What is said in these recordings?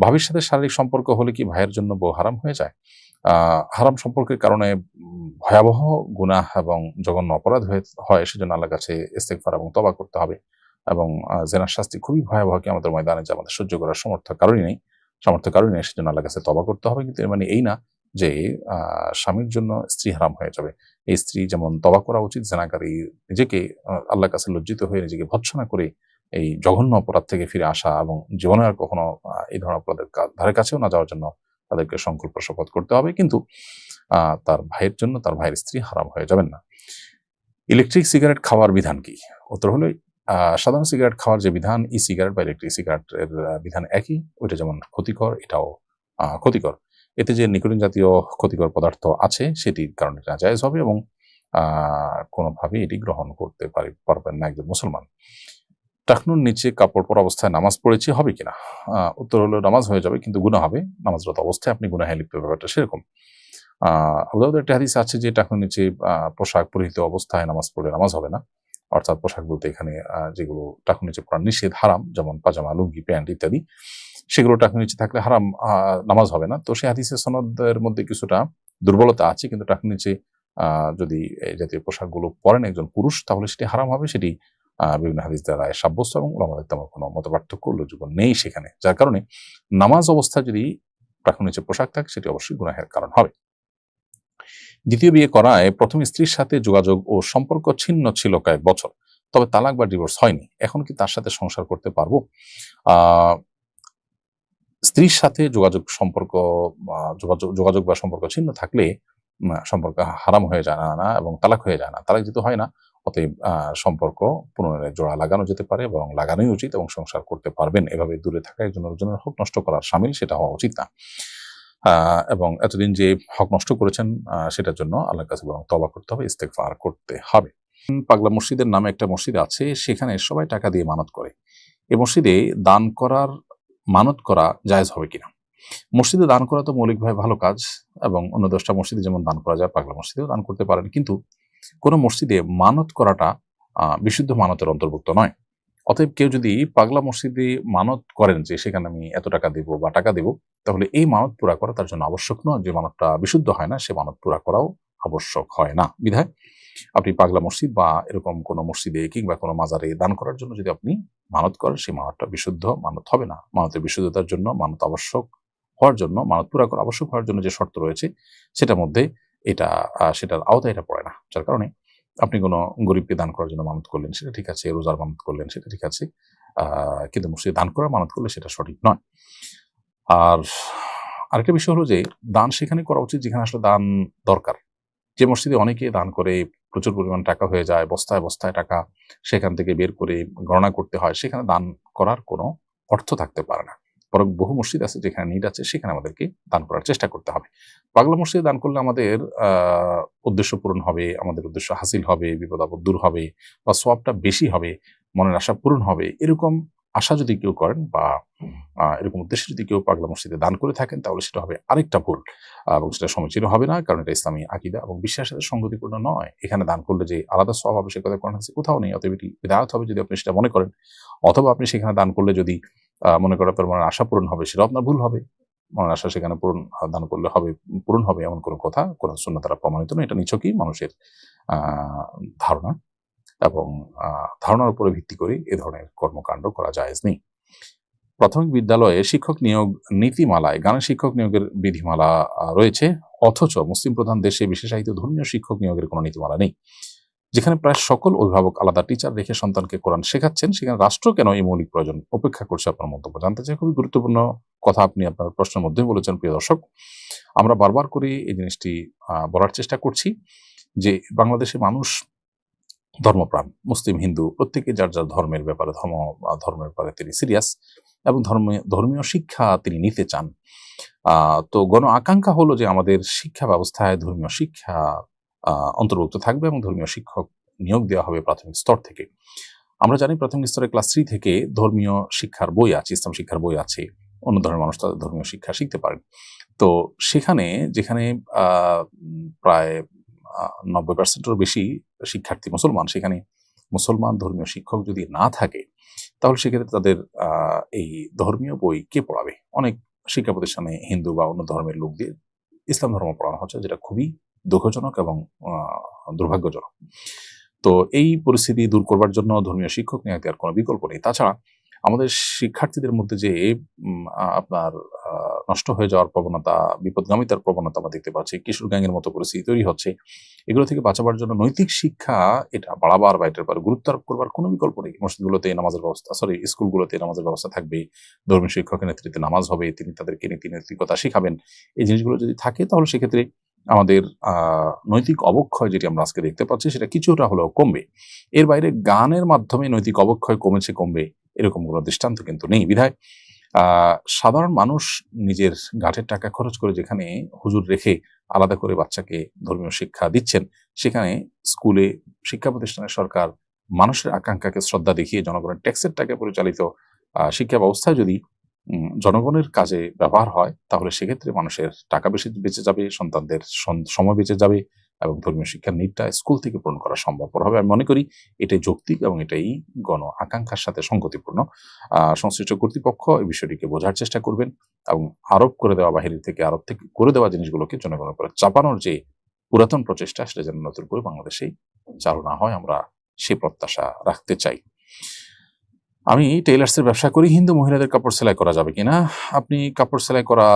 ভাবির সাথে শারীরিক সম্পর্ক হলে কি ভাইয়ের জন্য বউ হারাম হয়ে যায়? হারাম সম্পর্কের কারণে ভয়াবহ গুনাহ এবং জঘন্য অপরাধ হয়ে হয় সেজন্য আল্লাহ কাছে ইস্তেগফার এবং তবা করতে হবে এবং জেনার শাস্তি খুবই ভয়াবহ কি আমাদের ময়দানে যে আমাদের সহ্য করার সমর্থ কারণই নেই সামর্থ্য কারণই নেই সেজন্য আল্লাহ কাছে তবা করতে হবে। কিন্তু মানে এই না যে স্বামীর জন্য স্ত্রী হারাম হয়ে যাবে। এই স্ত্রী যেমন তবা করা উচিত জেনাকারী নিজেকে আহ, আল্লাহর কাছে লজ্জিত হয়ে নিজেকে ভৎসনা করে এই জঘন্য অপরাধ থেকে ফিরে আসা এবং জীবনে আর কখনো এই ধরনের অপরাধের ধারে কাছেও না যাওয়ার জন্য তাদেরকে সংকল্প শপথ করতে হবে। কিন্তু তার ভাইয়ের জন্য তার ভাইয়ের স্ত্রী হারাম হয়ে যাবেন না। ইলেকট্রিক সিগারেট খাওয়ার বিধান কি? উত্তর হলো সাধারণ সিগারেট খাওয়ার যে বিধান ই সিগারেট বা ইলেকট্রিক সিগারেটের বিধান একই। ওইটা যেমন ক্ষতিকর, এটাও ক্ষতিকর। এতে যে নিকোটিন জাতীয় ক্ষতিকর পদার্থ আছে, সেটির কারণে এটা জায়েজ হবে এবং কোনোভাবেই এটি গ্রহণ করতে পারি, পারবেন না একজন মুসলমান। টাকনুর নিচে কাপড় পরা অবস্থায় নামাজ পড়েছি, হবে কিনা? উত্তর হলো নামাজ হয়ে যাবে, কিন্তু গুণা হবে। নামাজরত অবস্থায় আপনি গুনাহে লিপ্ত, ব্যাপারটা সেরকম। আহ একটা হাদিস আছে যে টাকনুর নিচে পোশাক পরিহিত অবস্থায় নামাজ পড়লে নামাজ হবে না। অর্থাৎ পোশাক বলতে এখানে যেগুলো টাকুর নিচে পড়া নিষেধ, হারাম, যেমন পাজামা, লুঙ্গি, প্যান্ট ইত্যাদি, সেগুলো টাকুর নিচে থাকলে হারাম নামাজ হবে না। তো সেই হাদিসের সনদের মধ্যে কিছুটা দুর্বলতা আছে, কিন্তু টাকুর নিচে যদি এই জাতীয় পোশাকগুলো পরেন একজন পুরুষ, তাহলে সেটি হারাম হবে, সেটি বিভিন্ন হাদিস দ্বারা সাব্যস্ত এবং ওলামাদের তেমন কোনো মত পার্থক্য উল্লেখযোগ্য নেই সেখানে, যার কারণে নামাজ অবস্থা যদি টাকুর নিচে পোশাক থাকে, সেটি অবশ্যই গুনাহের কারণ হবে। দ্বিতীয় বিয়ে করায় প্রথম স্ত্রীর সাথে যোগাযোগ ও সম্পর্ক ছিন্ন ছিল কয়েক বছর, তবে তালাক বা ডিভোর্স হয়নি। এখন কি তার সাথে সংসার করতে পারব? স্ত্রীর সাথে যোগাযোগ সম্পর্ক যোগাযোগ বা সম্পর্ক ছিন্ন থাকলে সম্পর্ক হারাম হয়ে যায় না, এবং তালাক হয়ে যায় না। তালাক যেহেতু হয় না অতএব সম্পর্ক পুনরায় জোড়া লাগানো যেতে পারে এবং লাগানোই উচিত এবং সংসার করতে পারবেন। এভাবে দূরে থাকা একজন একজনের হক নষ্ট করার সামিল সেটা হওয়া উচিত না। এবং এতদিন যে হক নষ্ট করেছেন সেটার জন্য আল্লাহর কাছে বরং তবা করতে হবে, ইস্তেগফার করতে হবে। পাগলা মসজিদের নামে একটা মসজিদ আছে, সেখানে সবাই টাকা দিয়ে মানত করে। এই মসজিদে দান করার, মানত করা জায়জ হবে কিনা? মসজিদে দান করা তো মৌলিকভাবে ভালো কাজ এবং অন্য দশটা মসজিদে যেমন দান করা যায়, পাগলা মসজিদেও দান করতে পারেন। কিন্তু কোনো মসজিদে মানত করাটা বিশুদ্ধ মানতের অন্তর্ভুক্ত নয়। অতএব কেউ যদি পাগলা মসজিদে মানত করেন যে, সেখানে আমি এত টাকা দেব বা টাকা দেব, তাহলে এই মানত পুরা করা তার জন্য আবশ্যক নয়। যে মানতটা বিশুদ্ধ হয় না, সে মানত পুরা করাও আবশ্যক হয় না। বিধায় আপনি পাগলা মসজিদ বা এরকম কোনো মসজিদে কিংবা কোনো মাজারে দান করার জন্য যদি আপনি মানত করেন, সেই মানতটা বিশুদ্ধ, মানত হবে না। মানতের বিশুদ্ধতার জন্য মানত আবশ্যক হওয়ার জন্য, মানত পুরা করা আবশ্যক হওয়ার জন্য যে শর্ত রয়েছে, সেটার মধ্যে এটা সেটার আওতায় এটা পড়ে না। যার কারণে আপনি কোনো গরিবকে দান করার জন্য মানত করলেন, সেটা ঠিক আছে, রোজার মানত করলেন, সেটা ঠিক আছে কিন্তু মসজিদে দান করার মানত করলে সেটা সঠিক নয়। আর আরেকটা বিষয় হলো যে, দান সেখানে করা উচিত যেখানে আসলে দান দরকার। যে মসজিদে অনেকে দান করে, প্রচুর পরিমাণ টাকা হয়ে যায়, বস্তায় বস্তায় টাকা সেখান থেকে বের করে গণনা করতে হয়, সেখানে দান করার কোনো অর্থ থাকতে পারে না। বরং বহু মসজিদ আছে যেখানে নিট আছে, সেখানে আমাদেরকে দান করার চেষ্টা করতে হবে। পাগলা মসজিদে দান করলে আমাদের উদ্দেশ্য পূরণ হবে, আমাদের উদ্দেশ্য হাসিল হবে, বিপদ আপদ দূর হবে বা সবটা বেশি হবে, মনের আশা পূরণ হবে, এরকম আশা যদি কেউ করেন বা এরকম উদ্দেশ্যে যদি কেউ পাগলা মসজিদে দান করে থাকেন, তাহলে সেটা হবে আরেকটা ভুল এবং সেটা সমীচীন হবে না, কারণ এটা ইসলামী আকিদা এবং বিশ্বাসের সাথে সঙ্গতিপূর্ণ নয়। এখানে দান করলে যে আলাদা সব সে কথা কোরআন কোথাও নেই, অতএব এটি বিদায়ত হবে যদি আপনি সেটা মনে করেন। অথবা আপনি সেখানে দান করলে যদি মনে করেন আপনার মনের আশা পূরণ হবে সেটা আপনার ভুল হবে। মনের আশা সেখানে পূরণ দান করলে হবে, পূরণ হবে এমন কোনো কথা কোরআন শূন্য দ্বারা প্রমাণিত নয়। এটা নিছকই মানুষের ধারণা। এবং ধারণার উপরে ভিত্তি করে এ ধরনের কর্মকাণ্ড করা জায়েজ নেই প্রাথমিক বিদ্যালয়ে শিক্ষক নিয়োগ নীতিমালায় গানের শিক্ষক নিয়োগের বিধিমালা রয়েছে। অথচ মুসলিম প্রধান দেশে বিশেষায়িত ধর্মীয় শিক্ষক নিয়োগের কোনো নীতিমালা নেই। যেখানে প্রায় সকল অভিভাবক আলাদা টিচার রেখে সন্তানকে কোরআন শেখাচ্ছেন, সেখানে রাষ্ট্র কেন এই মৌলিক প্রয়োজন উপেক্ষা করছে আপনার মন্তব্য জানতে চাই। খুবই গুরুত্বপূর্ণ কথা আপনি আপনার প্রশ্নের মধ্যে বলেছেন, প্রিয় দর্শক। আমরা বারবার করে এই জিনিসটি বলার চেষ্টা করছি যে বাংলাদেশে মানুষ ধর্মপ্রাণ, মুসলিম, হিন্দু, প্রত্যেকে যার যার ধর্মের ব্যাপারে, ধর্ম ধর্মের ব্যাপারে তিনি সিরিয়াস এবং ধর্মীয় ধর্মীয় শিক্ষা তিনি নিতে চান। তো গণ আকাঙ্ক্ষা হলো যে আমাদের শিক্ষা ব্যবস্থায় ধর্মীয় শিক্ষা অন্তর্ভুক্ত থাকবে এবং ধর্মীয় শিক্ষক নিয়োগ দেওয়া হবে প্রাথমিক স্তর থেকে। আমরা জানি প্রাথমিক স্তরে ক্লাস থ্রি থেকে ধর্মীয় শিক্ষার বই আছে, ইসলাম শিক্ষার বই আছে, অন্য ধর্মের মানুষ তাদের ধর্মীয় শিক্ষা শিখতে পারেন। তো সেখানে, যেখানে প্রায় নব্বই পার্সেন্টেরও বেশি শিক্ষার্থী মুসলমান। সেখানে মুসলমান ধর্মীয় শিক্ষক যদি না থাকে, তাহলে সেক্ষেত্রে তাদের এই ধর্মীয় বই কে পড়াবে? অনেক শিক্ষা প্রতিষ্ঠানে হিন্দু বা অন্য ধর্মের লোক দিয়ে ইসলাম ধর্ম পড়ানো হচ্ছে, যেটা খুবই দুঃখজনক এবং দুর্ভাগ্যজনক। তো এই পরিস্থিতি দূর করবার জন্য ধর্মীয় শিক্ষক নিয়োগ দেওয়ার কোনো বিকল্প নেই। তাছাড়া আমাদের শিক্ষার্থীদের মধ্যে যে আপনার নষ্ট হয়ে যাওয়ার প্রবণতা, বিপদগামিতার প্রবণতা আমরা দেখতে পাচ্ছি, কিশোর গ্যাংয়ের মতো পরিস্থিতি তৈরি হচ্ছে। এগুলো থেকে বাঁচাবার জন্য নৈতিক শিক্ষা এটা বাড়াবার বা এটার পরে গুরুত্ব আরোপ করবার কোনো বিকল্প নেই। মসজিদগুলোতে নামাজের ব্যবস্থা সরি স্কুলগুলোতে নামাজের ব্যবস্থা থাকবে, ধর্মীয় শিক্ষকের নেতৃত্বে নামাজ হবে, তিনি তাদেরকে নীতি নৈতিকতা শিখাবেন। এই জিনিসগুলো যদি থাকে তাহলে সেক্ষেত্রে আমাদের নৈতিক অবক্ষয় যেটি আমরা আজকে দেখতে পাচ্ছি সেটা কিছুটা হলেও কমবে। এর বাইরে গানের মাধ্যমে নৈতিক অবক্ষয় কমেছে কমবে, এরকম কোনো দৃষ্টান্ত কিন্তু নেই। বিধায় সাধারণ মানুষ নিজের গাঠের টাকা খরচ করে যেখানে হুজুর রেখে আলাদা করে বাচ্চাকে ধর্মীয় শিক্ষা দিচ্ছেন, সেখানে স্কুলে, শিক্ষা প্রতিষ্ঠানে সরকার মানুষের আকাঙ্ক্ষাকে শ্রদ্ধা দেখিয়ে জনগণের ট্যাক্সের টাকা পরিচালিত শিক্ষা ব্যবস্থায় যদি জনগণের কাজে ব্যবহার হয়, তাহলে সেক্ষেত্রে মানুষের টাকা বেশি বেঁচে যাবে, সন্তানদের সময় বেঁচে যাবে এবং ধর্মীয় শিক্ষার নিটটা স্কুল থেকে পূরণ করা সম্ভবপর হবে। আমি মনে করি এটাই যৌক্তিক এবং এটাই গণ আকাঙ্ক্ষার সাথে সঙ্গতিপূর্ণ আহ, সংশ্লিষ্ট কর্তৃপক্ষ এই বিষয়টিকে বোঝার চেষ্টা করবেন এবং আরোপ করে দেওয়া বাহির থেকে আরোপ থেকে করে দেওয়া জিনিসগুলোকে জনগণের উপরে চাপানোর যে পুরাতন প্রচেষ্টা সেটা যেন নতুন করে বাংলাদেশেই চালু না হয় আমরা সে প্রত্যাশা রাখতে চাই। আমি টেইলার্সের ব্যবসা করি হিন্দু মহিলাদের কাপড় সেলাই করা যাবে কিনা? আপনি কাপড় সেলাই করা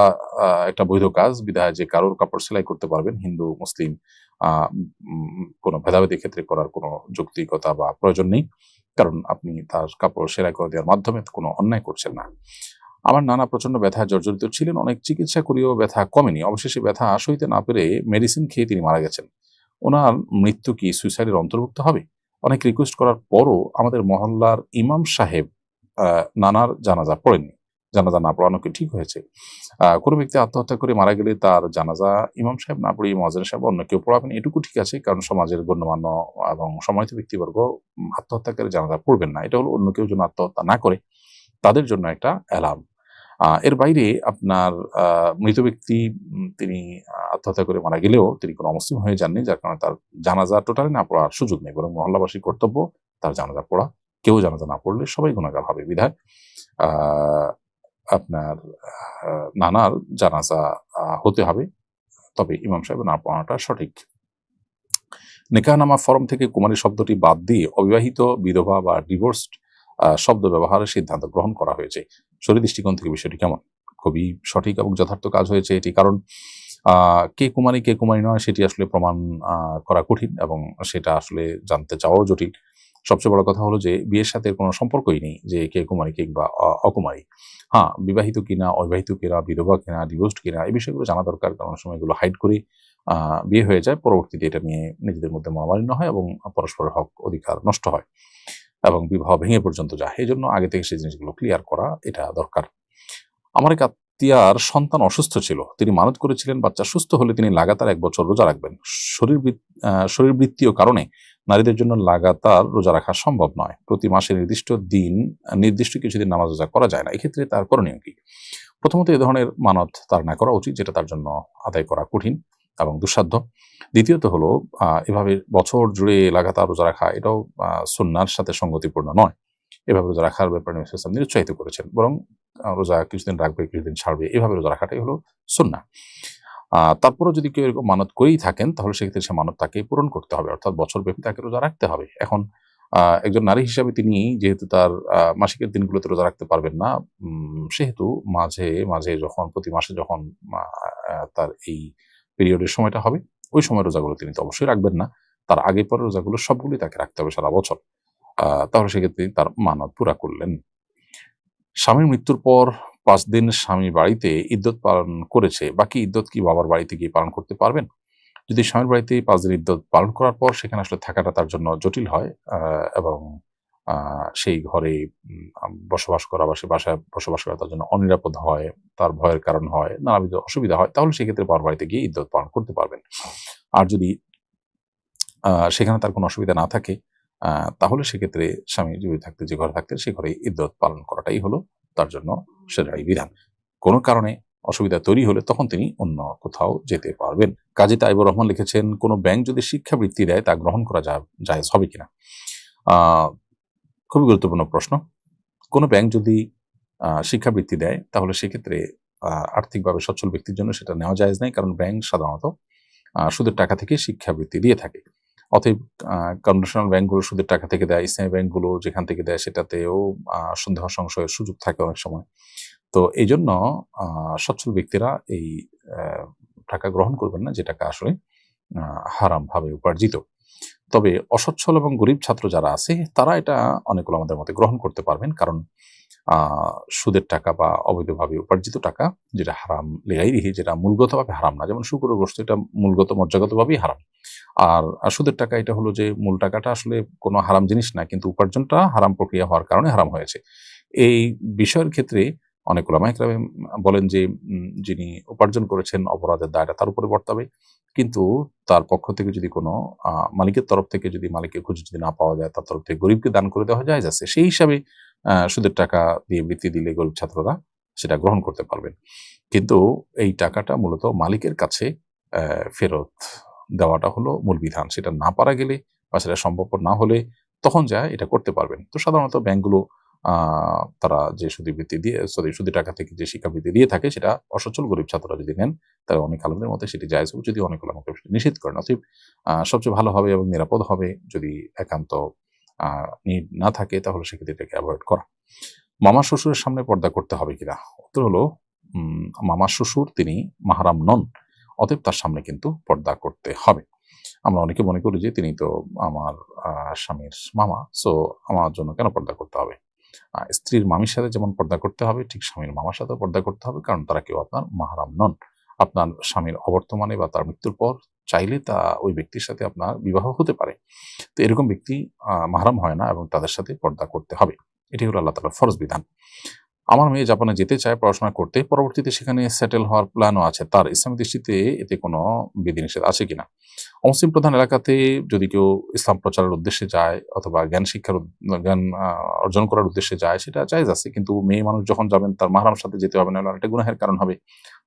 একটা বৈধ কাজ। বিধায় যে কারোর কাপড় সেলাই করতে পারবেন হিন্দু মুসলিম কোনো ভেদাভেদের ক্ষেত্রে করার কোনো যৌক্তিকতা বা প্রয়োজন নেই। কারণ আপনি তার কাপড় সেলাই করে দেওয়ার মাধ্যমে কোনো অন্যায় করছেন না। আমার নানা প্রচণ্ড ব্যথা, জর্জরিত ছিলেন, অনেক চিকিৎসা করেও ব্যথা কমেনি। অবশেষে ব্যথা সইতে না পেরে মেডিসিন খেয়ে তিনি মারা গেছেন। ওনার মৃত্যু কি সুইসাইডের অন্তর্ভুক্ত হবে? অনেক রিকোয়েস্ট করার পরও আমাদের মহল্লার ইমাম সাহেব নানার জানাজা পড়েননি। জানাজা না পড়ানো কি ঠিক হয়েছে? কোনো ব্যক্তি আত্মহত্যা করে মারা গেলে তার জানাজা ইমাম সাহেব না পড়িয়ে মহাজন সাহেব অন্য কেউ পড়াবেন এটুকু ঠিক আছে, কারণ সমাজের গণ্যমান্য এবং সম্মানিত ব্যক্তিবর্গ আত্মহত্যা করে জানাজা পড়বেন না। এটা হলো অন্য কেউ যেন আত্মহত্যা না করে, তাদের জন্য একটা অ্যালার্ম। এর বাইরে আপনার মৃত ব্যক্তি তিনি আত্মহত্যা করে মারা গেলেও তিনি কোনো অমুসলিম হয়ে যাননি, যার কারণে তার জানাজা টোটালি না পড়ার সুযোগ নেই, বরং মহল্লাবাসীর কর্তব্য তার জানাজা পড়া। কেউ জানাজা না পড়লে সবাই গুণাগার হবে, বিধায়। আপনার নানার জানাজা হতে হবে। তবে ইমাম সাহেব না পড়ানোটা সঠিক। নেকাহনামা ফরম থেকে কুমারী শব্দটি বাদ দিয়ে অবিবাহিত, বিধবা বা ডিভোর্সড শব্দ ব্যবহারের সিদ্ধান্ত গ্রহণ করা হয়েছে। শরীর দৃষ্টিকোণ থেকে বিষয়টি কেমন? খুবই সঠিক এবং যথার্থ কাজ হয়েছে এটি। কারণ কে কুমারী কে কুমারী নয়, সেটি আসলে প্রমাণ করা কঠিন এবং সেটা আসলে জানতে চাওয়াও জটিল। সবচেয়ে বড় কথা হলো যে বিয়ের সাথে কোনো সম্পর্কই নেই যে কে কুমারী কিংবা অ- অকুমারী। হ্যাঁ বিবাহিত কিনা, অবিবাহিত কিনা, বিধবা কিনা ডিভোর্সড কিনা, এই বিষয়গুলো জানা দরকার কারণ সময় এগুলো হাইড করে বিয়ে হয়ে যায়। পরবর্তীতে এটা নিয়ে নিজেদের মধ্যে মহামালিন্য হয় এবং পরস্পরের হক, অধিকার নষ্ট হয় এবং বিবাহ ভেঙে পর্যন্ত যায়। এই জন্য আগে থেকে সেই জিনিসগুলো ক্লিয়ার করা এটা দরকার। আমার এক আত্মীয়ার সন্তান অসুস্থ ছিল। তিনি মানত করেছিলেন, বাচ্চা সুস্থ হলে তিনি লাগাতার এক বছর রোজা রাখবেন। শরীর শরীরবৃত্তীয় কারণে নারীদের জন্য লাগাতার রোজা রাখা সম্ভব নয়। প্রতি মাসে নির্দিষ্ট দিন, নির্দিষ্ট কিছুদিন নামাজ রোজা করা যায় না। এক্ষেত্রে তার করণীয় কি? প্রথমত এ ধরনের মানত তার না করা উচিত, যেটা তার জন্য আদায় করা কঠিন এবং দুঃসাধ্য। দ্বিতীয়ত হলো এভাবে বছর জুড়ে লাগাতার রোজা রাখা, এটাও সুন্নার সাথে সঙ্গতিপূর্ণ নয়। এভাবে রোজা রাখার ব্যাপারে নবী সাল্লাল্লাহু আলাইহি ওয়াসাল্লাম নিরুৎসাহিত করেছেন। বরং রোজা কিছুদিন রাখবে কিছুদিন ছাড়বে এভাবে রোজা রাখাটাই হলো সুন্না আহ, তারপরেও যদি কেউ এরকম মানত করেই থাকেন তাহলে সেক্ষেত্রে সে মানত তাকে পূরণ করতে হবে। অর্থাৎ বছর ব্যাপী তাকে রোজা রাখতে হবে। এখন একজন নারী হিসাবে তিনি যেহেতু তার মাসিকের দিনগুলোতে রোজা রাখতে পারবেন না সেহেতু মাঝে মাঝে যখন প্রতি মাসে যখন তার এই পিরিয়ডের সময়টা হবে ওই সময় রোজাগুলো তিনি তো অবশ্যই রাখবেন না। তার আগে পরে রোজাগুলো সবগুলোই তাকে রাখতে হবে সারা বছর। তাহলে সেক্ষেত্রে তিনি তার মানত পুরা করলেন। স্বামীর মৃত্যুর পর পাঁচ দিন স্বামী বাড়িতে ইদ্যত পালন করেছে। বাকি ইদ্যত কি বাবার বাড়িতে গিয়ে পালন করতে পারবেন? যদি স্বামীর বাড়িতে পাঁচ দিন ইদ্যত পালন করার পর সেখানে আসলে থাকাটা তার জন্য জটিল হয় এবং সেই ঘরে বসবাস করা বা সে বাসায় বসবাস করা তার জন্য অনিরাপদ হয়, তার ভয়ের কারণ হয়, নানাবিধ অসুবিধা হয়, তাহলে সেক্ষেত্রে বাবার বাড়িতে গিয়ে ইদ্যত পালন করতে পারবেন। আর যদি সেখানে তার কোনো অসুবিধা না থাকে তাহলে সেক্ষেত্রে স্বামী জীবিত থাকতে, যে ঘরে থাকতে সে ঘরে ইদ্যত পালন করাটাই হলো তার জন্য সেটাই বিধান। কোনো কারণে অসুবিধা তৈরি হলে তখন তিনি অন্য কোথাও যেতে পারবেন। কাজী তাইবুর রহমান লিখেছেন, কোনো ব্যাংক যদি শিক্ষাবৃত্তি দেয়, তা গ্রহণ করা যা- জায়েজ হবে কিনা? খুবই গুরুত্বপূর্ণ প্রশ্ন। কোনো ব্যাংক যদি শিক্ষাবৃত্তি দেয়, তাহলে সেক্ষেত্রে আর্থিকভাবে সচ্ছল ব্যক্তির জন্য সেটা নেওয়া যায় নাই, কারণ ব্যাংক সাধারণত সুদের টাকা থেকে শিক্ষাবৃত্তি দিয়ে থাকে। অতএব কনভেনশনাল ব্যাংকগুলো সুদের টাকা থেকে দেয় ইসলামী ব্যাংকগুলো যেখান থেকে দেয় সেটাতেও সন্দেহ সংশয়ের সুযোগ থাকে অনেক সময়। তো এই জন্য সচ্ছল ব্যক্তিরা এই টাকা গ্রহণ করবেন না, যে টাকা আসলে হারাম ভাবে উপার্জিত। তবে অসচ্ছল এবং গরিব ছাত্র যারা আছে, তারা এটা অনেকগুলো আমাদের মতে গ্রহণ করতে পারবেন। কারণ সুদের টাকা বা অবৈধভাবে উপার্জিত টাকা যেটা হারাম লেগাই রিহি যেটা মূলগতভাবে হারাম না। যেমন শুকুর গোষ্ঠ এটা মূলগত মজ্জাগতভাবেই হারাম। আর সুদের টাকা এটা হলো যে মূল টাকাটা আসলে কোনো হারাম জিনিস না, কিন্তু উপার্জনটা হারাম প্রক্রিয়া হওয়ার কারণে হারাম হয়েছে। এই বিষয়ের ক্ষেত্রে অনেক ওলামাইকরা বলেন যে যিনি উপার্জন করেছেন অপরাধের দায়টা তার উপরে বর্তাবে। কিন্তু তার পক্ষ থেকে যদি কোনো মালিকের তরফ থেকে যদি মালিকের খুঁজে যদি না পাওয়া যায়, তার তরফ থেকে গরিবকে দান করে দেওয়া যায়, যাচ্ছে সেই হিসাবে সুদের টাকা দিয়ে বৃত্তি দিলে গরিব ছাত্ররা সেটা গ্রহণ করতে পারবেন কিন্তু এই টাকাটা মূলত মালিকের কাছে ফেরত দেওয়াটা হলো মূল বিধান। সেটা না পারা গেলে বা সেটা সম্ভব না হলে তখন যা এটা করতে পারবেন। তো সাধারণত ব্যাংকগুলো তারা যে সুদি বৃত্তি দিয়ে, সরি, সুদি টাকা থেকে যে শিক্ষাবৃত্তি দিয়ে থাকে সেটা অসচ্ছল গরিব ছাত্ররা যদি নেন তাহলে অনেক আলমদের মধ্যে সেটি হবে যদি অনেক আলমকে নিষেধ করেন। অতএব সবচেয়ে ভালো হবে এবং নিরাপদ হবে যদি একান্ত নিড না থাকে, তাহলে সেক্ষেত্রে এটাকে অ্যাভয়েড করা। মামা শ্বশুরের সামনে পর্দা করতে হবে কিনা? উত্তর হলো মামা শ্বশুর, তিনি মাহারাম নন, অতএব তার সামনে কিন্তু পর্দা করতে হবে। আমরা অনেকে মনে করি যে, তিনি তো আমার স্বামীর মামা, সো আমার জন্য কেন পর্দা করতে হবে? স্ত্রীর মামির সাথে যেমন পর্দা করতে হবে, ঠিক স্বামীর মামার সাথেও পর্দা করতে হবে, কারণ তারা কেউ আপনার মাহারাম নন। আপনার স্বামীর অবর্তমানে বা তার মৃত্যুর পর চাইলে তা ওই ব্যক্তির সাথে আপনার বিবাহ হতে পারে। তো এরকম ব্যক্তি মাহারাম হয় না এবং তাদের সাথে পর্দা করতে হবে। এটি হলো আল্লাহ তালার ফরজ বিধান। আমার মেয়ে জাপানে যেতে চায়, পড়াশোনা করতে, পরবর্তীতে সেখানে সেটেল হওয়ার প্ল্যানও আছে। তার ইসলামী দৃষ্টিতে এতে কোনো বিধিনিষেধ আছে কিনা? অমুসলিম প্রধান এলাকাতে যদি কেউ ইসলাম প্রচারের উদ্দেশ্যে যায় অথবা জ্ঞান শিক্ষার জ্ঞান অর্জন করার উদ্দেশ্যে যায়, সেটা জায়জ আছে। কিন্তু মেয়ে মানুষ যখন যাবেন, তার মাহারাম সাথে যেতে হবে না এটা গুনাহের কারণ হবে।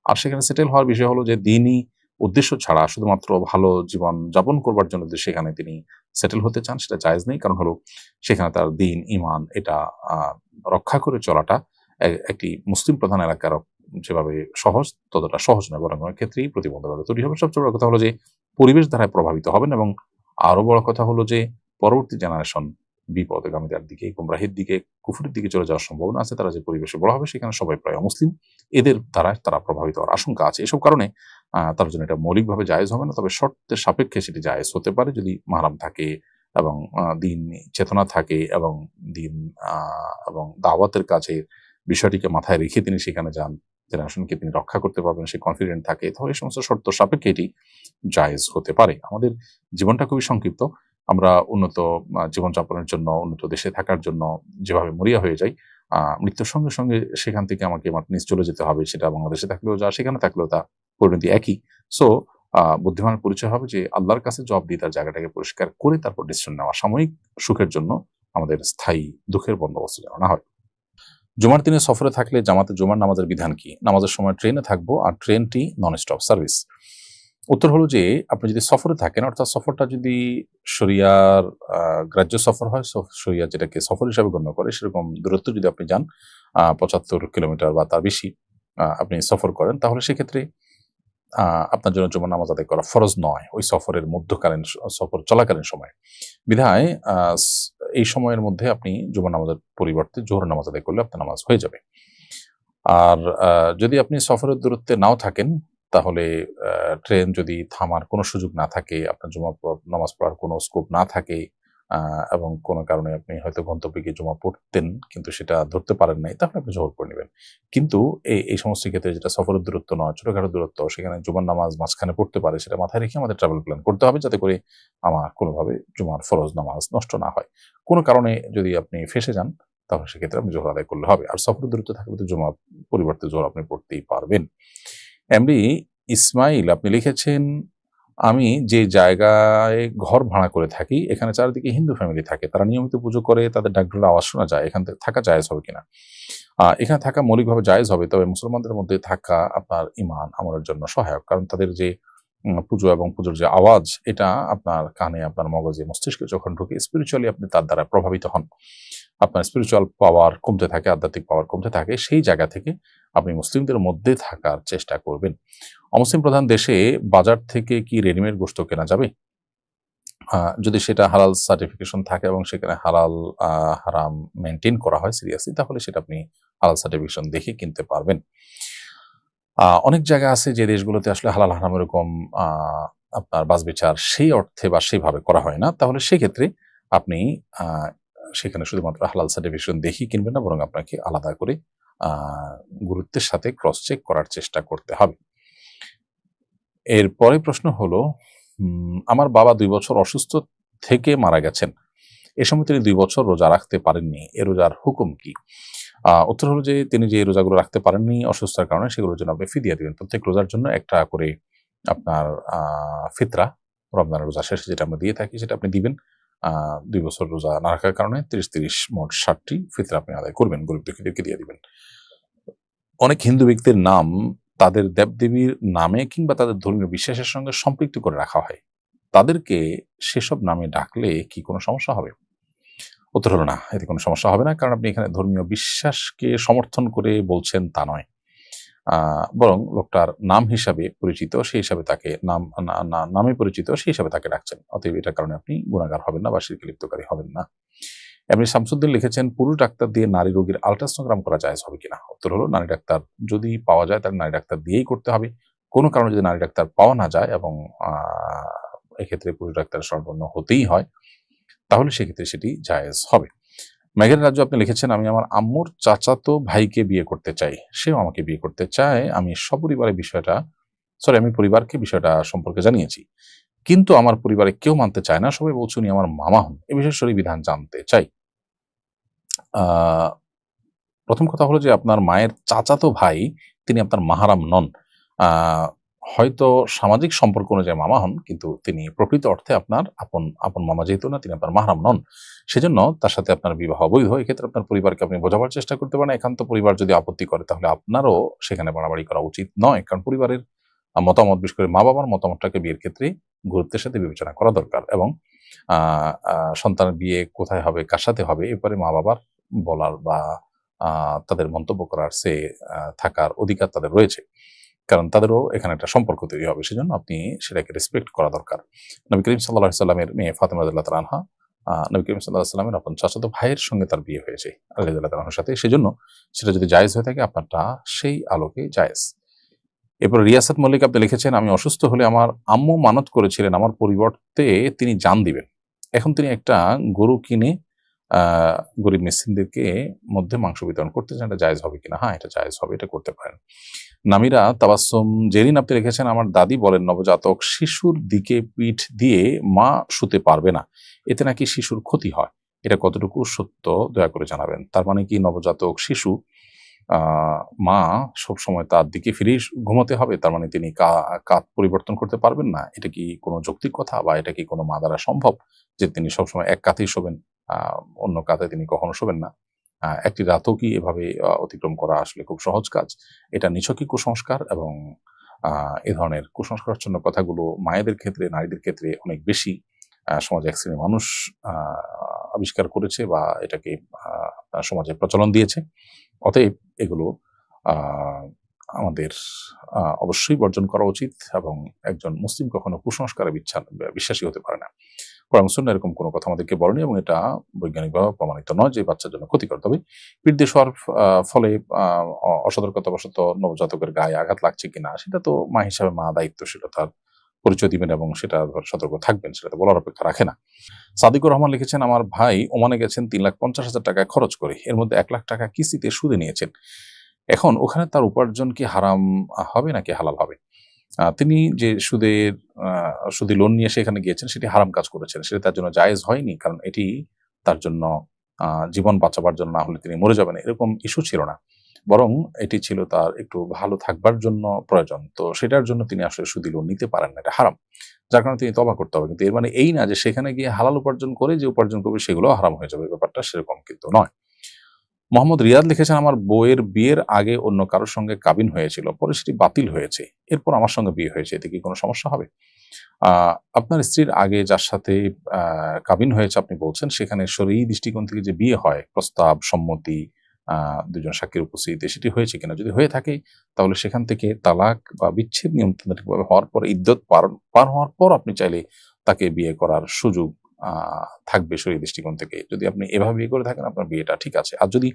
আর সেখানে সেটেল হওয়ার বিষয় হলো যে, দিনই উদ্দেশ্য ছাড়া শুধুমাত্র ভালো জীবন যাপন করবার জন্য যে সেখানে তিনি সেটেল হতে চান সেটা জায়েজ নেই। কারণ হলো, সেখানে তার দিন ইমান এটা রক্ষা করে চলাটা একটি মুসলিম প্রধান এলাকার যেভাবে সহজ, ততটা সহজ নয়, বরং অনেক ক্ষেত্রেই প্রতিবন্ধকতা তৈরি হবে। সবচেয়ে বড় কথা হলো যে, পরিবেশ দ্বারা প্রভাবিত হবেন এবং আরও বড় কথা হলো যে, পরবর্তী জেনারেশন বিপদগামীদের দিকে, গুমরাহির দিকে, কুফুরের দিকে চলে যাওয়ার সম্ভাবনা আছে। তারা যে পরিবেশে বড় হবে, সেখানে সবাই প্রায় মুসলিম এদের দ্বারা তারা প্রভাবিত হওয়ার আশঙ্কা আছে। এসব কারণে তার জন্য এটা মৌলিকভাবে জায়েজ হবে না, তবে শর্তের সাপেক্ষে সেটি জায়েজ হতে পারে যদি মাহারাম থাকে এবং দিন চেতনা থাকে এবং দিন এবং দাওয়াতের কাছে বিষয়টিকে মাথায় রেখে তিনি সেখানে যান জেনারেশনকে তিনি রক্ষা করতে পারবেন, সে কনফিডেন্ট থাকে। তাহলে এই সমস্ত শর্ত সাপেক্ষে এটি জায়েজ হতে পারে। আমাদের জীবনটা খুবই সংক্ষিপ্ত। আমরা উন্নত জীবনযাপনের জন্য, উন্নত দেশে থাকার জন্য যেভাবে মরিয়া হয়ে যাই মৃত্যুর সঙ্গে সঙ্গে সেখান থেকে আমাকে আমার নিজ চলে যেতে হবে, সেটা বাংলাদেশে থাকলেও যা সেখানে থাকলেও তা পরিণতি একই। সো বুদ্ধিমানের পরিচয় হবে যে আল্লাহর কাছে জব দিয়ে তার জায়গাটাকে পরিষ্কার করে তারপর ডিসিশন নেওয়া সাময়িক সুখের জন্য আমাদের স্থায়ী দুঃখের বন্দোবস্ত যেন না হয়। জুমার দিনে সফরে থাকলে জামাতে জুমার নামাজের বিধান কি? নামাজের সময় ট্রেনে থাকব আর ট্রেনটি নন স্টপ সার্ভিস উত্তর হলো যে আপনি যদি সফরে থাকেন, অর্থাৎ সফরটা যদি শরিয়ার গ্রাহ্য সফর হয়। শরিয়া যেটাকে সফর হিসাবে গণ্য করে, সেরকম দূরত্ব যদি আপনি যান পঁচাত্তর কিলোমিটার বা তার বেশি আপনি সফর করেন, তাহলে সেক্ষেত্রে আপনার জন্য জুমার নামাজ আদায় করা ফরজ নয় ওই সফরের মধ্যকালীন সফর চলাকালীন সময়। বিধায় এই সময়ের মধ্যে আপনি জুমার নামাজের পরিবর্তে জোহর নামাজ আদায় করলে আপনার নামাজ হয়ে যাবে। আর যদি আপনি সফরের দূরত্বে নাও থাকেন তাহলে ট্রেন যদি থামার কোনো সুযোগ না থাকে, আপনার জমা নামাজ পড়ার কোনো স্কোপ না থাকে এবং কোনো কারণে আপনি হয়তো গন্তব্যে গিয়ে জমা পড়তেন, কিন্তু সেটা ধরতে পারেন নাই, তাহলে আপনি জোহর করে নেবেন। কিন্তু এই এই সমস্ত ক্ষেত্রে যেটা সফরের দূরত্ব নয়, ছোটখাটো দূরত্ব, সেখানে জুমার নামাজ মাঝখানে পড়তে পারে, সেটা মাথায় রেখে আমাদের ট্রাভেল প্ল্যান করতে হবে, যাতে করে আমার কোনোভাবে জুমার ফরজ নামাজ নষ্ট না হয়। কোনো কারণে যদি আপনি ফেসে যান, তাহলে সেক্ষেত্রে আপনি জোহর আদায় করলে হবে। আর সফরের দূরত্ব থাকলে তো জমা পরিবর্তে জোহর আপনি পড়তেই পারবেন। এমডি ইসমাইল, আপনি লিখেছেন, আমি যে জায়গায় ঘর ভাড়া করে থাকি, এখানে চারিদিকে হিন্দু ফ্যামিলি থাকে। তারা নিয়মিত পুজো করে, তাদের ডাকডোলের আওয়াজ শোনা যায়। এখান থেকে থাকা জায়েজ হবে কিনা? এখানে থাকা মৌলিকভাবে জায়েজ হবে, তবে মুসলমানদের মধ্যে থাকা আপনার ইমান আমলের জন্য সহায়ক। কারণ তাদের যে পুজো এবং পুজোর যে আওয়াজ, এটা আপনার কানে, আপনার মগজে মস্তিষ্কে যখন ঢুকে স্পিরিচুয়ালি আপনি তার দ্বারা প্রভাবিত হন। আপনার স্পিরিচুয়াল পাওয়ার কমতে থাকে, আধ্যাত্মিক পাওয়ার কমতে থাকে, সেই জায়গা থেকে আপনি মুসলিমদের মধ্যে থাকার চেষ্টা করবেন। অমুসলিম প্রধান দেশে বাজার থেকে কি রেডিমেড গোস্ত কেনা যাবে? যদি সেটা হালাল সার্টিফিকেশন থাকে এবং সেখানে হালাল হারাম মেনটেন করা হয় সিরিয়াসলি তাহলে সেটা আপনি হালাল সার্টিফিকেশন দেখে কিনতে পারবেন। অনেক জায়গা আছে যে দেশগুলোতে আসলে হালাল, হারাম এরকম আপনার বাস বিচার সেই অর্থে বা সেইভাবে করা হয় না। তাহলে সেক্ষেত্রে আপনি সেখানে শুধুমাত্র হালাল সার্টিফিকেশন দেখেই কিনবেন না, বরং আপনাকে আলাদা করে গুরুত্বের সাথে ক্রস চেক করার চেষ্টা করতে হবে। এরপরে প্রশ্ন হলো আমার বাবা দুই বছর অসুস্থ থেকে মারা গেছেন। এ সময় তিনি দুই বছর রোজা রাখতে পারেননি। এ রোজার হুকুম কি? উত্তর হলো যে তিনি যে রোজাগুলো রাখতে পারেননি অসুস্থতার কারণে সেগুলোর জন্য আপনি ফিদিয়া দিবেন। প্রত্যেক রোজার জন্য একটা করে আপনার ফিতরা রমজানের রোজা শেষে যেটা আমরা দিয়ে থাকি সেটা আপনি দিবেন। দুই বছর রোজা না রাখার কারণে তিরিশ তিরিশ, মোট ষাটটি ফিতরা আপনি আদায় করবেন, গরিব দুঃখীদেরকে দিয়ে দিবেন। অনেক হিন্দু ব্যক্তির নাম তাদের দেবদেবীর নামে কিংবা তাদের ধর্মীয় বিশ্বাসের সঙ্গে সম্পৃক্ত করে রাখা হয়। তাদেরকে সেসব নামে ডাকলে কি কোনো সমস্যা হবে? উত্তর হলো না, এতে কোনো সমস্যা হবে না, কারণ আপনি এখানে ধর্মীয় বিশ্বাসকে সমর্থন করে বলছেন তা নয়। বরং লোকটার নাম হিসাবে পরিচিত, সেই হিসাবে তাকে নাম নামে পরিচিত, সেই হিসাবে তাকে ডাকছেন। অতএব এটার কারণে আপনি গুণাগার হবেন না বা শিরকে লিপ্তকারী হবেন না। এমনি শামসুদ্দিন লিখেছেন, পুরুষ ডাক্তার দিয়ে নারী রোগীর আলট্রাসোনোগ্রাম করা যায় হবে কিনা? উত্তর হলো, নারী ডাক্তার যদি পাওয়া যায়, তাহলে নারী ডাক্তার দিয়েই করতে হবে। কোনো কারণে যদি নারী ডাক্তার পাওয়া না যায় এবং এক্ষেত্রে পুরুষ ডাক্তার সম্পন্ন হতেই হয়, তাহলে সেক্ষেত্রে সেটি জায়েজ হবে। মেঘের রাজ্য আপনি লিখেছেন, আমি আমার আম্মুর চাচাতো ভাইকে বিয়ে করতে চাই। সেও আমাকে বিয়ে করতে চায়। আমি সপরিবারে বিষয়টা সরি আমি পরিবারকে বিষয়টা সম্পর্কে জানিয়েছি। কিন্তু আমার পরিবারে কেউ মানতে চায় না। সবাই বলছে আমার মামা হন। এ বিষয়ে শরী বিধান জানতে চাই। প্রথম কথা হলো যে আপনার মায়ের চাচাতো ভাই, তিনি আপনার মাহারাম নন। হয়তো সামাজিক সম্পর্ক অনুযায়ী মামা হন, কিন্তু তিনি প্রকৃত অর্থে আপনার আপন আপন মামা যেহেতু না, তিনি আপনার মাহারাম নন। সেজন্য তার সাথে আপনার বিবাহ অবৈধ। এক্ষেত্রে আপনার পরিবারকে আপনি বোঝাবার চেষ্টা করতে পারেন। একান্ত পরিবার যদি আপত্তি করে, তাহলে আপনারও সেখানে বাড়াবাড়ি করা উচিত নয়। কারণ পরিবারের মতামত, বিশেষ করে মা বাবার মতামতটাকে বিয়ের ক্ষেত্রে গুরুত্বের সাথে বিবেচনা করা দরকার এবং সন্তানের বিয়ে কোথায় হবে, কার সাথে হবে, এরপরে মা বাবার বলার বা তাদের মন্তব্য করার সে থাকার অধিকার তাদের রয়েছে। কারণ তাদেরও এখানে একটা সম্পর্ক তৈরি হবে সেজন্য আপনি সেটাকে রেসপেক্ট করা দরকার। নবী করিম সাল্লাহ সাল্লামের মেয়ে ফাতেমা আনহা আহ, নবী করিম সাল্লাহ সাল্লামের আপন চাচাতো ভাইয়ের সঙ্গে তার বিয়ে হয়েছে আল্লাহ তালার সাথে সেজন্য সেটা যদি জায়েজ হয়ে থাকে আপনারটা সেই আলোকে জায়েজ। এরপর রিয়াসাত মল্লিক আপনি লিখেছেন আমি অসুস্থ হলে আমার আম্মু মানত করেছিলেন আমার পরিবর্তে তিনি জান দিবেন। এখন তিনি একটা গরু কিনে গরিব মিসকিনদেরকে মধ্যে মাংস বিতরণ করতে চান এটা জায়েজ হবে কিনা? হ্যাঁ এটা জায়েজ হবে এটা করতে পারেন। নামিরা তাবাসম জেরিন আপনি রেখেছেন, আমার দাদি বলেন, নবজাতক শিশুর দিকে পিঠ দিয়ে মা শুতে পারবে না, এতে নাকি শিশুর ক্ষতি হয়, এটা কতটুকু সত্য দয়া করে জানাবেন, তার মানে কি নবজাতক শিশু মা সবসময় তার দিকে ফিরে ঘুমাতে হবে, তার মানে তিনি কাত পরিবর্তন করতে পারবেন না, এটা কি কোনো যৌক্তিক কথা বা এটা কি কোনো মা দ্বারা সম্ভব যে তিনি সবসময় এক কাতেই শোবেন অন্য কাতে তিনি কখনো শোবেন না? একটি রাতও কি এভাবে অতিক্রম করা আসলে খুব সহজ কাজ। এটা নিছকই কুসংস্কার এবং এ ধরনের কুসংস্কারচ্ছন্ন কথাগুলো মায়েদের ক্ষেত্রে, নারীদের ক্ষেত্রে অনেক বেশি সমাজে এক শ্রেণির মানুষ আবিষ্কার করেছে বা এটাকে সমাজে প্রচলন দিয়েছে। অতএব এগুলো আমাদের অবশ্যই বর্জন করা উচিত এবং একজন মুসলিম কখনো কুসংস্কারে বিশ্বাসী হতে পারে না। কোরআন সুন্নাহ এরকম কোনো কথা আমাদেরকে বলেনি এবং এটা বৈজ্ঞানিকভাবে প্রমাণিত নয় যে বাচ্চার জন্য ক্ষতিকর। তবে পিঠ দিয়ে শোয়ার ফলে অসতর্কতাবশত নবজাতকের গায়ে আঘাত লাগছে কিনা সেটা তো মা হিসাবে মা দায়িত্বশীল তার পরিচয় দিবেন এবং সেটা সতর্ক থাকবেন, সেটা তো বলার অপেক্ষা রাখে না। সাদিকুর রহমান লিখেছেন, আমার ভাই ওমানে গেছেন তিন লাখ পঞ্চাশ হাজার টাকা খরচ করে, এর মধ্যে এক লাখ টাকা কিস্তিতে সুদে নিয়েছেন। এখন ওখানে তার উপার্জন কি হারাম হবে নাকি হালাল হবে? তিনি যে সুদের সুদী লোন নিয়ে সেখানে গিয়েছেন, সেটি হারাম কাজ করেছেন। সেটা তার জন্য জায়েজ হয়নি, কারণ এটি তার জন্য জীবন বাঁচাবার জন্য না হলে তিনি মরে যাবেন, এরকম ইস্যু ছিল না। বরং এটি ছিল তার একটু ভালো থাকবার জন্য প্রয়োজন। তো সেটার জন্য তিনি আসলে সুদী লোন নিতে পারেন না, এটা হারাম। যার কারণে তিনি তবা করতে হবে। কিন্তু এর মানে এই না যে সেখানে গিয়ে হালাল উপার্জন করে যে উপার্জন করবে সেগুলো হারাম হয়ে যাবে, ব্যাপারটা সেরকম কিন্তু নয়। মোহাম্মদ রিয়াদ লিখেছেন, আমার বইয়ের বিয়ের আগে অন্য কারোর সঙ্গে কাবিন হয়েছিল, পরে সেটি বাতিল হয়েছে। এরপর আমার সঙ্গে বিয়ে হয়েছে, এতে কি কোনো সমস্যা হবে? আপনার স্ত্রীর আগে যার সাথে কাবিন হয়েছে আপনি বলছেন, সেখানে শরীর দৃষ্টিকোণ থেকে যে বিয়ে হয়, প্রস্তাব, সম্মতি দুজন সাক্ষীর উপস্থিতিতে, সেটি হয়েছে কিনা? যদি হয়ে থাকে, তাহলে সেখান থেকে তালাক বা বিচ্ছেদ নিয়ন্ত্রণভাবে হওয়ার পর ইদ্যত পার হওয়ার পর আপনি চাইলে তাকে বিয়ে করার সুযোগ থাকবে শরীর দৃষ্টিকোণ থেকে। যদি আপনি এভাবে বিয়ে করে থাকেন, আপনার বিয়েটা ঠিক আছে। আর যদি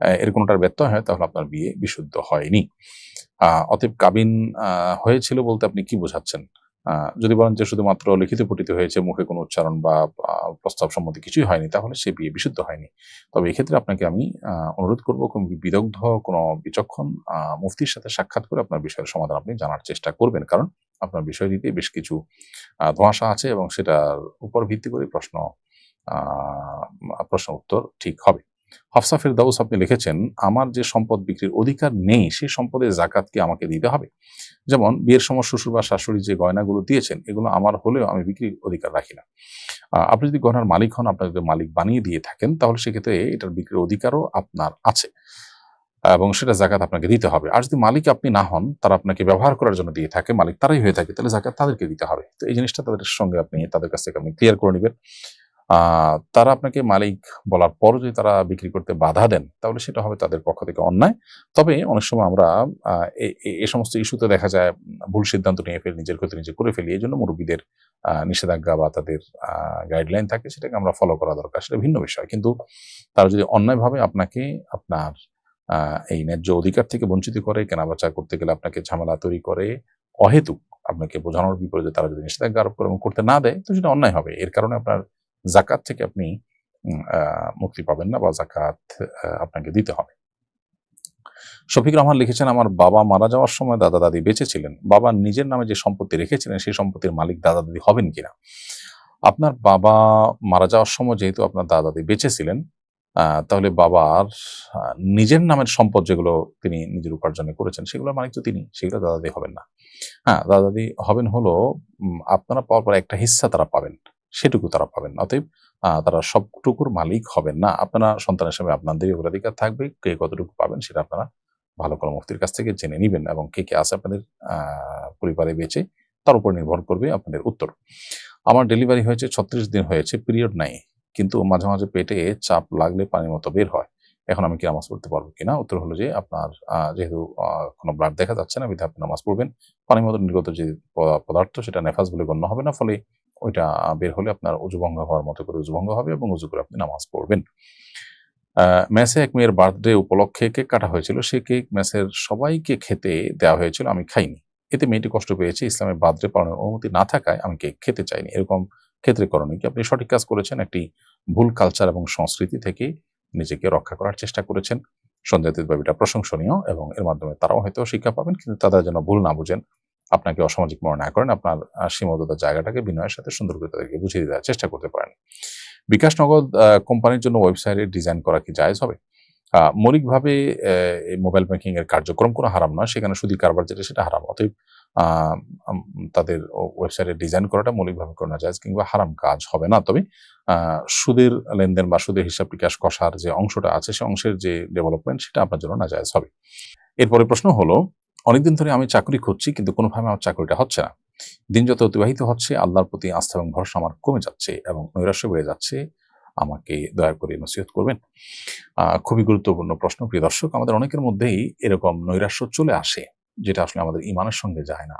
আহ, এর কোনোটার ব্যত্যয় হয় তাহলে আপনার বিয়ে বিশুদ্ধ হয়নি। অতএব কাবিন হয়েছিল বলতে আপনি কি বোঝাচ্ছেন? যদি বলেন যে শুধুমাত্র লিখিত পঠিত হয়েছে মুখে কোনো উচ্চারণ বা প্রস্তাব সম্মতি কিছুই হয়নি তাহলে সে বিয়ে বিশুদ্ধ হয়নি। তবে এক্ষেত্রে আপনাকে আমি অনুরোধ করব কোন বিদগ্ধ কোনো বিচক্ষণ মুফতির সাথে সাক্ষাৎ করে আপনার বিষয়ের সমাধান আপনি জানার চেষ্টা করবেন। কারণ আপনার বিষয়টিতে বেশ কিছু ধোঁয়াশা আছে এবং সেটার উপর ভিত্তি করে প্রশ্ন প্রশ্ন উত্তর ঠিক হবে। হফসা ফেরদাউস আপনি লিখেছেন, আমার যে সম্পদ বিক্রির অধিকার নেই, সেই সম্পদের জাকাত কি আমাকে দিতে হবে? যেমন, বিয়ের সময় শ্বশুর বা শাশুড়ি যে গয়নাগুলো দিয়েছেন, এগুলো আমার হলেও আমি বিক্রির অধিকার রাখি না। আপনি যদি গয়নার মালিক হন আপনার যদি মালিক বানিয়ে দিয়ে থাকেন, তাহলে সেক্ষেত্রে এটার বিক্রির অধিকারও আপনার আছে এবং সেটা জাকাত আপনাকে দিতে হবে। আর যদি মালিক আপনি না হন, তারা আপনাকে ব্যবহার করার জন্য দিয়ে থাকে, মালিক তারাই হয়ে থাকে, তাহলে জাকাত তাদেরকে দিতে হবে। তো এই জিনিসটা তাদের সঙ্গে আপনি, তাদের কাছ থেকে আপনি ক্লিয়ার করে নেবেন। তারা আপনাকে মালিক বলার পর যদি তারা বিক্রি করতে বাধা দেন, তাহলে সেটা হবে তাদের পক্ষ থেকে অন্যায়। তবে অনেক সময় আমরা এ- সমস্ত ইস্যুতে দেখা যায়, ভুল সিদ্ধান্ত নিয়ে ফেলি, নিজের ক্ষতি নিজে করে ফেলি এই জন্য মুরব্বীদের নিষেধাজ্ঞা বা তাদের গাইডলাইন থাকে, সেটাকে আমরা ফলো করা দরকার, সেটা ভিন্ন বিষয়। কিন্তু তারা যদি অন্যায়ভাবে আপনাকে আপনার এই ন্যায্য অধিকার থেকে বঞ্চিত করে, কেনাবেচা করতে গেলে আপনাকে ঝামেলা তৈরি করে, অহেতুক আপনাকে বোঝানোর বিপরীতে তারা যদি নিষেধাজ্ঞা আরোপ করে এবং করতে না দেয়, তো সেটা অন্যায় হবে। এর কারণে আপনার জাকাত থেকে আপনি মুক্তি পাবেন না বা জাকাত আপনাকে দিতে হবে। শফিক রহমান লিখেছেন, আমার বাবা মারা যাওয়ার সময় দাদা দাদি বেঁচে ছিলেন। বাবা নিজের নামে যে সম্পত্তি রেখেছিলেন, সেই সম্পত্তির মালিক দাদা দাদি হবেন কিনা আপনার বাবা মারা যাওয়ার সময় যেহেতু আপনার দাদা দাদি বেঁচে ছিলেন তাহলে বাবার নিজের নামের সম্পদ যেগুলো তিনি নিজের উপার্জনে করেছেন, সেগুলোর মালিক তো তিনি, সেগুলো দাদা দাদি হবেন না। হ্যাঁ দাদা দাদি হবেন হলো আপনারা পাওয়ার পর একটা হিস্সা তারা পাবেন। সেটুকু তারা পাবেন অতএব তারা সবটুকুর মালিক হবেন না। আপনারা সন্তানের সামনে আপনাদের অগ্রাধিকার থাকবে। কে কতটুকু পাবেন সেটা আপনারা ভালো করে মুফতির কাছ থেকে জেনে নিবেন এবং কে কে আছে আপনাদের পরিবারে বেঁচে, তার উপর নির্ভর করবে আপনাদের উত্তর। আমার ডেলিভারি হয়েছে ছত্রিশ দিন হয়েছে, পিরিয়ড নাই। কিন্তু মাঝে মাঝে পেটে চাপ লাগলে পানির মতো বের হয়। এখন আমি কি নামাজ পড়তে পারব কিনা? উত্তর হলো যে আপনার যেহেতু কোনো ব্লাড দেখা যাচ্ছে না বিধে আপনি নামাজ পড়বেন। পানির মতো নির্গত যে পদার্থ, সেটা নেফাজ বলে গণ্য হবে না। ফলে ওইটা বের হলে আপনার উজুভঙ্গ হওয়ার মতো করে উজুভঙ্গ হবে এবং উজু করে আপনি নামাজ পড়বেন। মেসে এক মেয়ের বার্থডে উপলক্ষে কেক কাটা হয়েছিল সেই কেক মেসের সবাইকে খেতে দেওয়া হয়েছিল, আমি খাইনি। এতে মেয়েটি কষ্ট পেয়েছে, ইসলামের বার্থডে পালনের অনুমতি না থাকায় আমি কেক খেতে চাইনি। এরকম ক্ষেত্রে করণীয় কি? আপনি সঠিক কাজ করেছেন, একটি ভুল কালচার এবং সংস্কৃতি থেকে নিজেকে রক্ষা করার চেষ্টা করেছেন। সঞ্জাতির দাবিটা প্রশংসনীয় এবং এর মাধ্যমে তারাও হয়তো শিক্ষা পাবেন, কিন্তু তারা যেন ভুল না বুঝেন। আপনাকে অসামাজিক মনে না করেন, আপনার সীমাবদ্ধতার জায়গাটাকে বিনয়ের সাথে সুন্দর করে তাদেরকে বুঝিয়ে দেওয়ার চেষ্টা করতে পারেন। বিকাশ নগদ কোম্পানির জন্য ওয়েবসাইটে ডিজাইন করা কি জায়েজ হবে? মৌলিকভাবে মোবাইল ব্যাংকিং এর কার্যক্রম কোনো হারাম নয়, সেখানে শুধু কারবার যেটা সেটা হারাম, অতএব তাদের ওয়েবসাইটে ডিজাইন করাটা মৌলিকভাবে করা যায় কিংবা হারাম কাজ হবে না। তবে সুদের লেনদেন বা সুদের হিসাব বিকাশ কষার যে অংশটা আছে, সে অংশের যে ডেভেলপমেন্ট সেটা আপনার জন্য নাজায়জ হবে। এরপরে প্রশ্ন হলো অনেকদিন ধরে আমি চাকরি খুঁজছি, কিন্তু কোনোভাবে আমার চাকরিটা হচ্ছে না। দিন যত অতিবাহিত হচ্ছে, আল্লাহর প্রতি আস্থা এবং ভরসা আমার কমে যাচ্ছে এবং নৈরাশ্য বেড়ে যাচ্ছে। আমাকে দয়া করে নসিহত করবেন। খুবই গুরুত্বপূর্ণ প্রশ্ন, প্রিয় দর্শক, আমাদের অনেকের মধ্যেই এরকম নৈরাশ্য চলে আসে, যেটা আসলে আমাদের ইমানের সঙ্গে যায় না।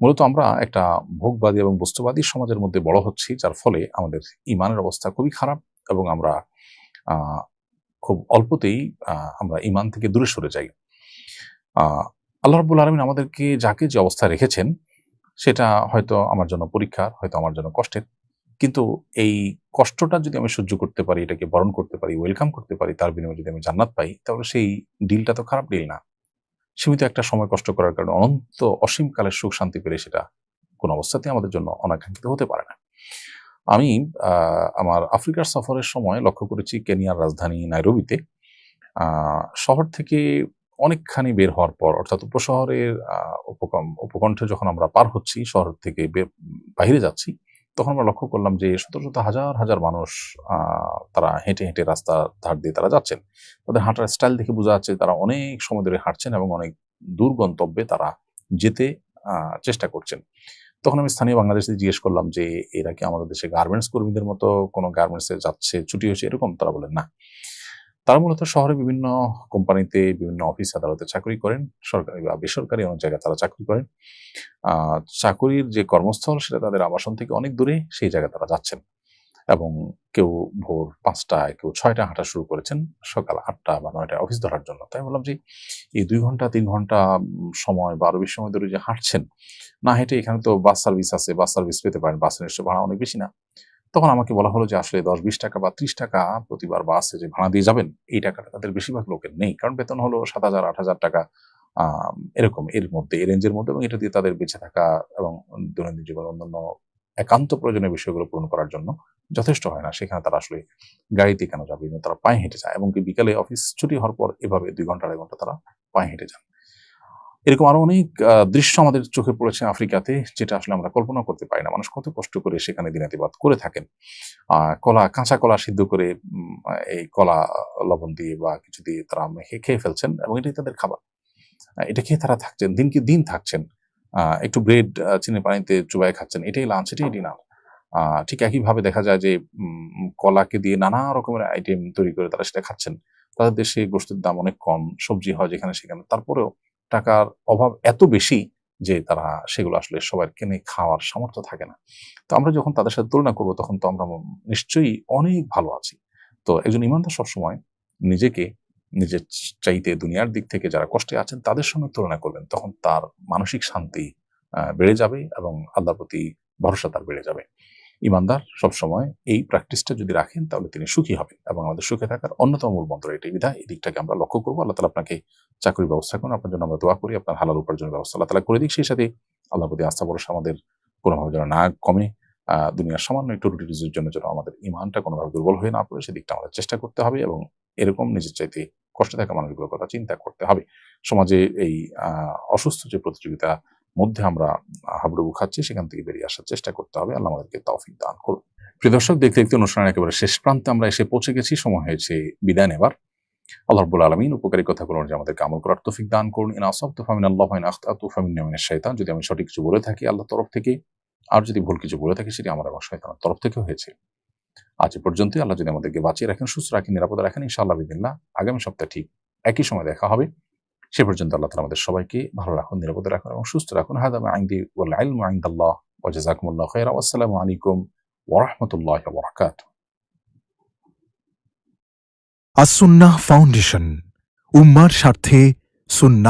মূলত আমরা একটা ভোগবাদী এবং বস্তুবাদী সমাজের মধ্যে বড় হচ্ছি, যার ফলে আমাদের ইমানের অবস্থা খুবই খারাপ এবং আমরা খুব অল্পতেই আমরা ইমান থেকে দূরে সরে যাই। আল্লাহ রাব্বুল আলমিন আমাদেরকে যাকে যে অবস্থা রেখেছেন, সেটা হয়তো আমার জন্য পরীক্ষার, হয়তো আমার জন্য কষ্টের। কিন্তু এই কষ্টটা যদি আমি সহ্য করতে পারি, এটাকে বরণ করতে পারি ওয়েলকাম করতে পারি, তার বিনিময়ে যদি আমি জান্নাত পাই, তাহলে সেই ডিলটা তো খারাপ ডিল না। সীমিত একটা সময় কষ্ট করার কারণে অনন্ত অসীমকালের সুখ শান্তি পেলে সেটা কোনো অবস্থাতেই আমাদের জন্য অনাকাঙ্ক্ষিত হতে পারে না। আমি আমার আফ্রিকার সফরের সময় লক্ষ্য করেছি কেনিয়ার রাজধানী নাইরোবিতে। শহর থেকে অনেকখানি বের হওয়ার পর, অর্থাৎ উপশহরের উপকম- উপকণ্ঠে যখন আমরা পার হচ্ছি, শহর থেকে বে- বাইরে যাচ্ছি, তখন আমরা লক্ষ্য করলাম যে শত শত হাজার হাজার মানুষ তারা হেঁটে হেঁটে রাস্তার ধার দিয়ে তারা যাচ্ছেন। তাদের হাঁটার স্টাইল দেখে বোঝা যাচ্ছে তারা অনেক সময় ধরে হাঁটছেন এবং অনেক দূর গন্তব্যে তারা যেতে চেষ্টা করছেন। তখন আমি স্থানীয় বাংলাদেশে জিজ্ঞেস করলাম যে, এরা কি আমাদের দেশে গার্মেন্টস কর্মীদের মতো কোনো গার্মেন্টসে যাচ্ছে, ছুটি হয়েছে? এরকম তারা বলেন না। তারা মূলত শহরে বিভিন্ন কোম্পানিতে বিভিন্ন অফিস আদালতে চাকরি করেন, সরকারি বা বেসরকারি অনেক জায়গায় তারা চাকরি করেন। চাকরির যে কর্মস্থল সেটা তাদের আবাসন থেকে অনেক দূরে সেই জায়গায় তারা যাচ্ছেন এবং কেউ ভোর পাঁচটায়, কেউ ছয়টা হাঁটা শুরু করেছেন, সকাল আটটা বা নয়টায় অফিস ধরার জন্য। তাই বললাম যে এই দুই ঘণ্টা, তিন ঘণ্টা সময় বা আরও বেশি সময় ধরে যে হাঁটছেন, না হেঁটে এখানে তো বাস সার্ভিস আছে, বাস সার্ভিস পেতে পারেন বাসের নিশ্চয় ভাড়া অনেক বেশি না। তখন আমাকে বলা হলো যে, আসলে দশ বিশ টাকা বা ত্রিশ টাকা প্রতিবার বাসে যে ভাড়া দিয়ে যাবেন, এই টাকাটা তাদের বেশিরভাগ লোকের নেই। কারণ বেতন হলো সাত হাজার, আট হাজার টাকা এরকম, এর মধ্যে এই রেঞ্জের মধ্যে এবং এটা দিয়ে তাদের বেঁচে থাকা এবং দৈনন্দিন জীবনের অন্যান্য একান্ত প্রয়োজনীয় বিষয়গুলো পূরণ করার জন্য যথেষ্ট হয় না। সেখানে তারা আসলে গাড়িতে কেন যাবে তারা পায়ে হেঁটে যায় এবং বিকালে অফিস ছুটি হওয়ার পর এভাবে দুই ঘণ্টা, আড়াই ঘণ্টা তারা পায়ে হেঁটে যান। এরকম আরও অনেক দৃশ্য আমাদের চোখে পড়েছে আফ্রিকাতে, যেটা আসলে আমরা কল্পনা করতে পারি না। মানুষ কত কষ্ট করে সেখানে দিনাতিবাদ করে থাকেন। কলা, কাঁচা কলা সিদ্ধ করে এই কলা লবণ দিয়ে বা কিছু দিয়ে তারা মেখে খেয়ে ফেলছেন এবং এটাই তাদের খাবার। এটা খেয়ে তারা থাকছেন দিনকে দিন থাকছেন। একটু ব্রেড চিনি পানিতে চুবাই খাচ্ছেন, এটাই লাঞ্চ, এটাই ডিনার। ঠিক একইভাবে দেখা যায় যে কলাকে দিয়ে নানা রকমের আইটেম তৈরি করে তারা সেটা খাচ্ছেন। তাদের দেশে গোষ্ঠীর দাম অনেক কম, সবজি হয় যেখানে সেখানে। তারপরেও টাকার অভাব এত বেশি যে তারা সেগুলো আসলে সবার কিনে খাওয়ার সামর্থ্য থাকে না। তো আমরা যখন তাদের সাথে তুলনা করব তখন তো আমরা নিশ্চয়ই অনেক ভালো আছি। তো একজন ইমানদার সবসময় নিজেকে নিজের চাইতে দুনিয়ার দিক থেকে যারা কষ্টে আছেন তাদের সঙ্গে তুলনা করবেন তখন তার মানসিক শান্তি বেড়ে যাবে এবং আল্লাহর প্রতি ভরসা তার বেড়ে যাবে। ইমানদার সবসময় এই প্র্যাকটিসটা যদি রাখেন, তাহলে তিনি সুখী হবেন এবং আমাদের সুখে থাকার অন্যতম মূল মন্ত্র এটাই বিধায়। এই দিকটাকে আমরা লক্ষ্য করব। আল্লাহ তালা আপনাকে চাকরির ব্যবস্থা করুন। আপনার জন্য আমরা দোয়া করি। আপনার হালাল উপার্জনের ব্যবস্থা আল্লাহ তালা করে দিক। সেই সাথে আল্লাহর প্রতি আস্থা ভরসা আমাদের কোনোভাবে যেন না কমে। দুনিয়ার সামান্য একটু রুটির জন্য যেন আমাদের ইমানটা কোনোভাবে দুর্বল হয়ে না পড়ে সেদিকটা আমাদের চেষ্টা করতে হবে এবং এরকম নিজের চাইতে কষ্টে থাকা মানুষগুলোর কথা চিন্তা করতে হবে। সমাজে এই অসুস্থ যে প্রতিযোগিতা মধ্যে আমরা হাবুডুবু খাচ্ছি, সেখান থেকে বেরিয়ে আসার চেষ্টা করতে হবে। আল্লাহ আমাদেরকে তৌফিক দান করুন। প্রিয় দর্শক, দেখতে দেখতে অনুষ্ঠানের একেবারে শেষ প্রান্তে আমরা এসে পৌঁছে গেছি। সময় হয়েছে বিদায় নেবার। আল্লাহ রাব্বুল আলামিন উপকারী কথাগুলো যে আমাদেরকে আমল করার তৌফিক দান করুন। ইন আসাবতু ফামিন আল্লাহ ইন আখতাতু ফামিন মিনাশ শাইতান। যদি আমি সঠিক কিছু বলে থাকি আল্লাহর তরফ থেকে, আর যদি ভুল কিছু বলে থাকি, সেটি আমার এবং শয়তানের তরফ থেকে হয়েছে। আজ পর্যন্ত আল্লাহ যদি আমাদেরকে বাঁচিয়ে রাখেন, সুস্থ রাখেন, নিরাপদে রাখেন, ইনশাআল্লাহ বিদিল্লাহ আগামী সপ্তাহে ঠিক একই সময় দেখা হবে। সে পর্যন্ত আল্লাহ তালা আমাদের সবাইকে ভালো রাখুন, নিরাপদে রাখুন এবং সুস্থ রাখুন। হাদাম আইন্দি ওয়াল ইলমু ইনদাল্লাহ। ওয়া জাযাকুমুল্লাহু খাইরা আলাইকুম ওরহমতুল্লাহ বরাকাত আসুন্না ফাউন্ডেশন, উম্মার স্বার্থে সুন্নাহ